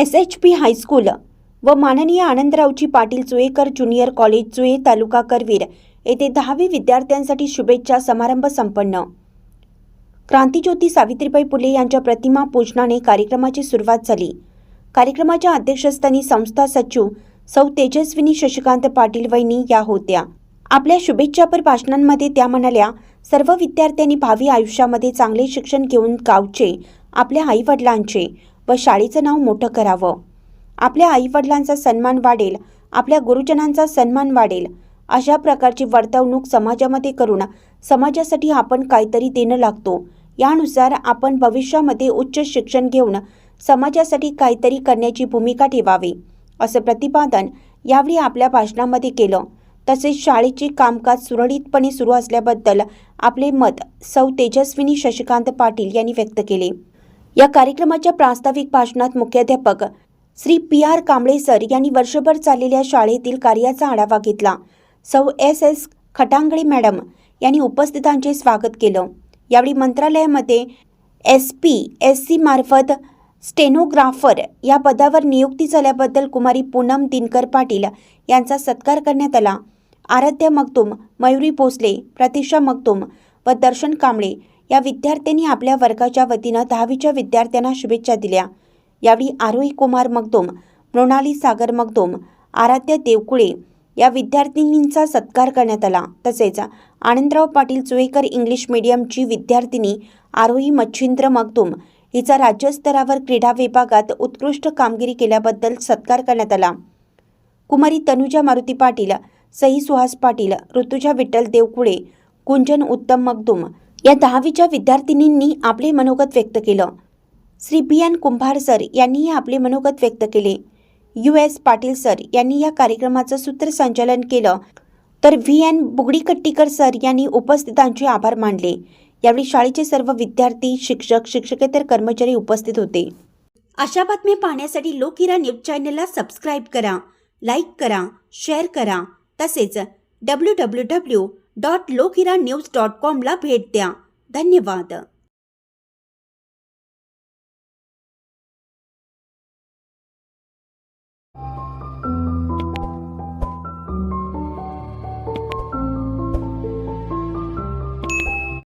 S H P high school व माननीय Anandraoji Patil Chuekar junior college चुए तालुका करवीर येथे दहावी विद्यार्थ्यांसाठी शुभेच्छा समारंभ संपन्न. क्रांतीज्योती सावित्रीबाई फुले यांच्या प्रतिमा पूजनाने कार्यक्रमाची सुरुवात झाली. कार्यक्रमाच्या अध्यक्षस्थानी संस्था सचिव सौ तेजस्विनी शशिकांत पाटील वैनी या होत्या. आपल्या शुभेच्छापर भाषणांमध्ये त्या म्हणाल्या सर्व विद्यार्थ्यांनी भावी आयुष्यामध्ये चांगले शिक्षण घेऊन गावचे आपल्या आईवडिलांचे व शाळेचं नाव मोठं करावं. आपल्या आईवडिलांचा सन्मान वाढेल आपल्या गुरुजनांचा सन्मान वाढेल अशा प्रकारची वर्तवणूक समाजामध्ये करून समाजासाठी आपण काहीतरी देणं लागतो. यानुसार आपण भविष्यामध्ये उच्च शिक्षण घेऊन समाजासाठी काहीतरी करण्याची भूमिका ठेवावी असं प्रतिपादन यावेळी आपल्या भाषणामध्ये केलं. तसेच शाळेचे कामकाज सुरळीतपणे सुरू असल्याबद्दल आपले मत सौ तेजस्विनी शशिकांत पाटील यांनी व्यक्त केले. या कार्यक्रमाच्या प्रास्ताविक भाषणात मुख्याध्यापक Shri P R Kamble sir यांनी वर्षभर चाललेल्या शाळेतील कार्याचा आढावा घेतला. सौ. एस. एस. खटांगळे मॅडम यांनी उपस्थितांचे स्वागत केलं. यावेळी मंत्रालयामध्ये एस पी एस सी मार्फत स्टेनोग्राफर या पदावर नियुक्ती झाल्याबद्दल कुमारी पूनम दिनकर पाटील यांचा सत्कार करण्यात आला. आराध्या मगदूम मयुरी भोसले प्रतीक्षा मगतुम व दर्शन कांबळे या विद्यार्थ्यांनी आपल्या वर्गाच्या वतीनं दहावीच्या विद्यार्थ्यांना शुभेच्छा दिल्या. यावेळी आरोही कुमार मगदोम मृणाली सागर मगदोम आराध्य देवकुळे या विद्यार्थिनींचा सत्कार करण्यात आला. तसेच आनंदराव पाटील चुवेकर इंग्लिश मीडियमची विद्यार्थिनी आरोही मच्छिंद्र मगदूम हिचा राज्यस्तरावर क्रीडा विभागात उत्कृष्ट कामगिरी केल्याबद्दल सत्कार करण्यात आला. कुमारी तनुजा मारुती पाटील सई सुहास पाटील ऋतुजा विठ्ठल देवकुळे कुंजन उत्तम मगदुम या दहावीच्या विद्यार्थिनींनी आपले मनोगत व्यक्त केलं. Shri B N Kumbhar sir यांनीही आपले मनोगत व्यक्त केले. यू एस पाटील सर यांनी या कार्यक्रमाचं सूत्रसंचालन केलं. तर व्ही एन बुगडीकट्टीकर सर यांनी उपस्थितांचे आभार मानले. यावेळी शाळेचे सर्व विद्यार्थी शिक्षक शिक्षकेतर कर्मचारी उपस्थित होते. अशा बातम्या पाहण्यासाठी लोकहिरा न्यूज चॅनलला सबस्क्राईब करा लाईक करा शेअर करा. तसेच W W W dot Lokhira news dot कॉमला भेट द्या. धन्यवाद.